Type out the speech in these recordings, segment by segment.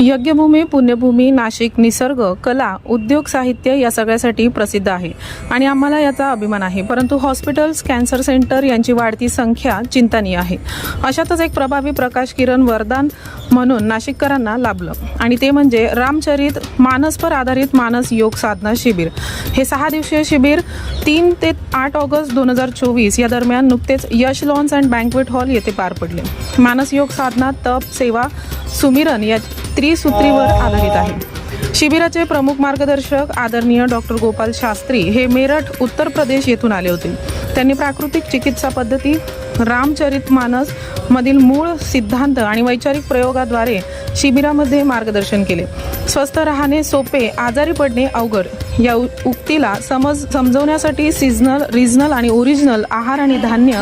यज्ञभूमी पुण्यभूमी नाशिक निसर्ग कला उद्योग साहित्य या सगळ्यासाठी प्रसिद्ध आहे. आणि आम्हाला याचा अभिमान आहे. परंतु हॉस्पिटल्स कॅन्सर सेंटर यांची वाढती संख्या चिंतनीय आहे. अशातच एक प्रभावी प्रकाश किरण वरदान म्हणून नाशिककरांना लाभलं. आणि ते म्हणजे रामचरित मानसपर आधारित मानस योग साधना शिबिर. हे सहा दिवसीय शिबिर तीन ते आठ ऑगस्ट दोन हजार चोवीस या दरम्यान नुकतेच Yash lawns and banquet hall येथे पार पडले. मानस योग साधना तप सेवा सुमिरन या त्रिसूत्रीवर आधारित आहे. शिबिराचे प्रमुख मार्गदर्शक आदरणीय डॉक्टर गोपाल शास्त्री हे मेरठ उत्तर प्रदेश येथून आले होते. त्यांनी प्राकृतिक चिकित्सा पद्धती रामचरित मानस मधील मूळ सिद्धांत आणि वैचारिक प्रयोगाद्वारे शिबिरामध्ये मार्गदर्शन केले. स्वस्थ राहणे सोपे आजारी पडणे अवघड. या उ- उक्तीला समज समजवण्यासाठी सीझनल रिजनल आणि ओरिजिनल आहार आणि धान्य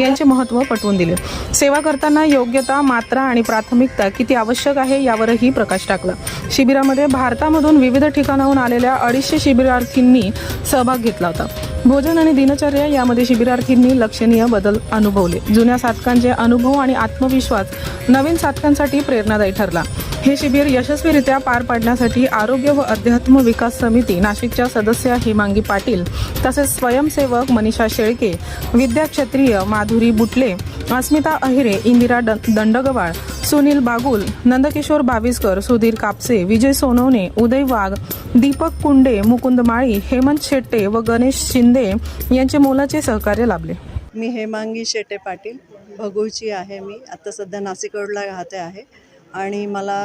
यांचे महत्त्व पटवून दिले. सेवा करताना योग्यता मात्रा आणि प्राथमिकता किती आवश्यक आहे यावरही प्रकाश टाकला. शिबिरामध्ये भारतामधून विविध ठिकाणाहून आलेल्या अडीचशे शिबिरार्थींनी सहभाग घेतला होता. भोजन आणि दिनचर्या यामध्ये शिबिरार्थींनी लक्षणीय बदल अनुभवले. जुन्या साधकांचे अनुभव आणि आत्मविश्वास नवीन साधकांसाठी प्रेरणादायी ठरला. हे शिबिर यशस्वीरित्या पार पाडण्यासाठी आरोग्य व अध्यात्म विकास समिती नाशिकच्या सदस्य हेमांगी पाटील तसेच स्वयंसेवक मनीषा शेळके विद्या क्षत्रिय माधुरी बुटले अस्मिता अहिरे इंदिरा द- दंडगवाळ सुनील बागुल नंदकिशोर बाविस्कर सुधीर कापसे विजय सोनवणे उदय वाघ दीपक कुंडे मुकुंद माळी हेमंत शेट्टे व गणेश शिंदे यांचे मोलाचे सहकार्य लाभले. मी हेमांगी शेटे पाटील भगूची आहे मी. आता सध्या नाशिक रोडला राहते आहे. आणि मला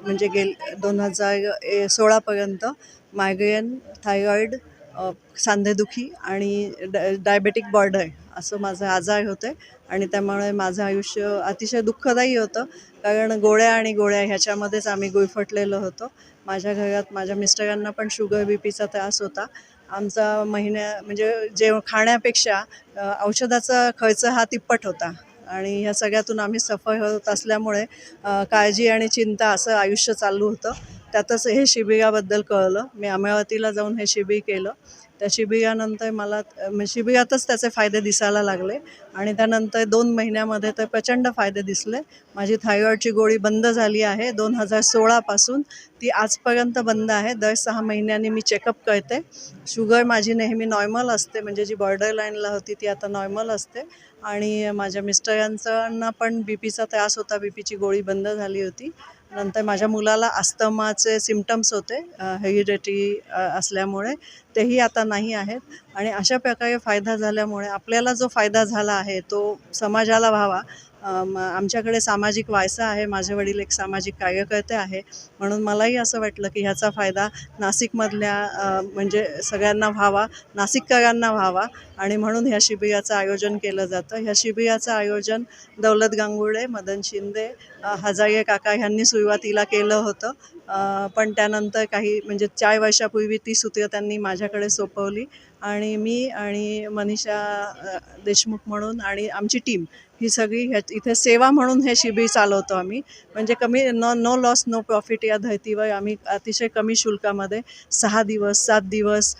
म्हणजे गेल दोन हजार ए सोळापर्यंत मायग्रेन थायरॉईड सांधेदुखी आणि डाय डायबेटिक बॉर्डर असं माझं आजार होते आणि त्यामुळे माझं आयुष्य अतिशय दुःखदायी होतं कारण गोळ्या आणि गोळ्या ह्याच्यामध्येच आम्ही गुळफटलेलो होतो. माझ्या घरात माझ्या मिस्टरांना पण शुगर बी पीचा त्रास होता. आमचा महिन्या म्हणजे जे खाण्यापेक्षा औषधाचा खर्च हा तिप्पट होता. आणि ह्या सगळ्यातून आम्ही सफळ होत असल्यामुळे काळजी आणि चिंता असं आयुष्य चालू होतं. त्यातच हे शिबिराबद्दल कळलं. मी अमरावतीला जाऊन हे शिबिर केलं. त्या शिबिरानंतर मला अ, शिबिरातच त्याचे फायदे दिसायला लागले आणि त्यानंतर दोन महिन्यामध्ये तर प्रचंड फायदे दिसले. माझी थायरॉईडची गोळी बंद झाली आहे. दोन हजार सोळापासून ती आजपर्यंत बंद आहे. दर सहा महिन्यांनी मी चेकअप करते. शुगर माझी नेहमी नॉर्मल असते म्हणजे जी बॉर्डर लाईनला होती ती आता नॉर्मल असते. आणि माझ्या मिस्टरांचांना पण बी पीचा त्रास होता. बी पीची गोळी बंद झाली होती. नंतर माझ्या मुलाला अस्तमाचे सिमटम्स होते हेरिडेटरी असल्यामुळे तेही आता नाही आहेत. आणि अशा प्रकारे फायदा झाल्यामुळे आपल्याला जो फायदा झाला आहे तो समाजाला व्हावा. आमच्याकडे सामाजिक वायसा आहे माझे वडील एक सामाजिक कार्यकर्ते आहे. म्हणून मलाही असं वाटलं की ह्याचा फायदा नाशिकमधल्या म्हणजे सगळ्यांना व्हावा नाशिककरांना व्हावा. आणि म्हणून ह्या शिबिराचं आयोजन केलं जातं. ह्या शिबिराचं आयोजन दौलत गांगुळे मदन शिंदे हजाये काका ह्यांनी सुरुवातीला केलं होतं. पण त्यानंतर काही म्हणजे चार वर्षापूर्वी ती सूत्र त्यांनी माझ्याकडे सोपवली. आणि मी आणि मनीषा देशमुख म्हणून आणि आमची टीम ही सगळी ह्या इथे सेवा म्हणून हे शिबिर चालवतो आम्ही. म्हणजे कमी no no loss no profit या धर्तीवर आम्ही अतिशय कमी शुल्कामध्ये सहा दिवस सात दिवस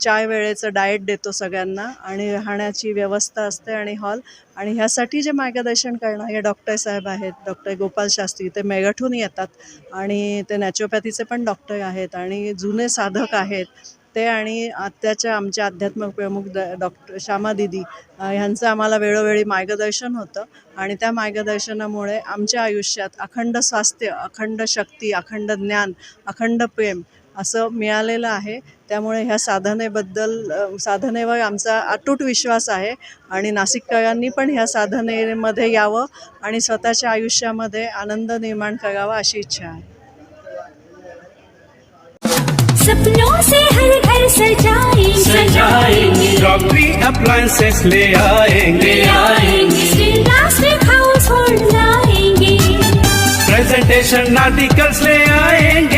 चार वेळेचं डाएट देतो सगळ्यांना आणि राहण्याची व्यवस्था असते आणि हॉल आणि ह्यासाठी जे मार्गदर्शन करणारे डॉक्टर साहेब आहेत डॉक्टर गोपाल शास्त्री ते मेरठून येतात. आणि ते नॅचरोपॅथीचे पण डॉक्टर आहेत आणि जुने साधक आहेत. ते आणि आत्याच्या आमच्या आध्यात्मिक प्रमुख द डॉक्टर श्यामा दिदी ह्यांचं आम्हाला वेळोवेळी मार्गदर्शन होतं. आणि त्या मार्गदर्शनामुळे आमच्या आयुष्यात अखंड स्वास्थ्य अखंड शक्ती अखंड ज्ञान अखंड प्रेम असं मिळालेलं आहे. त्यामुळे ह्या साधनेबद्दल साधनेवर आमचा अतूट विश्वास आहे आणि नाशिककरांनी पण ह्या साधनेमध्ये यावं आणि स्वतःच्या आयुष्यामध्ये आनंद निर्माण करावा अशी इच्छा आहे. सपनों से हर घर सजाएंगे सजाएंगे। डॉक्टरी अप्लायंसेस ले आएंगे। आएंगे। प्लास्टिक हाउस होल्ड लाएंगे। प्रेजेंटेशन आर्टिकल्स ले आएंगे।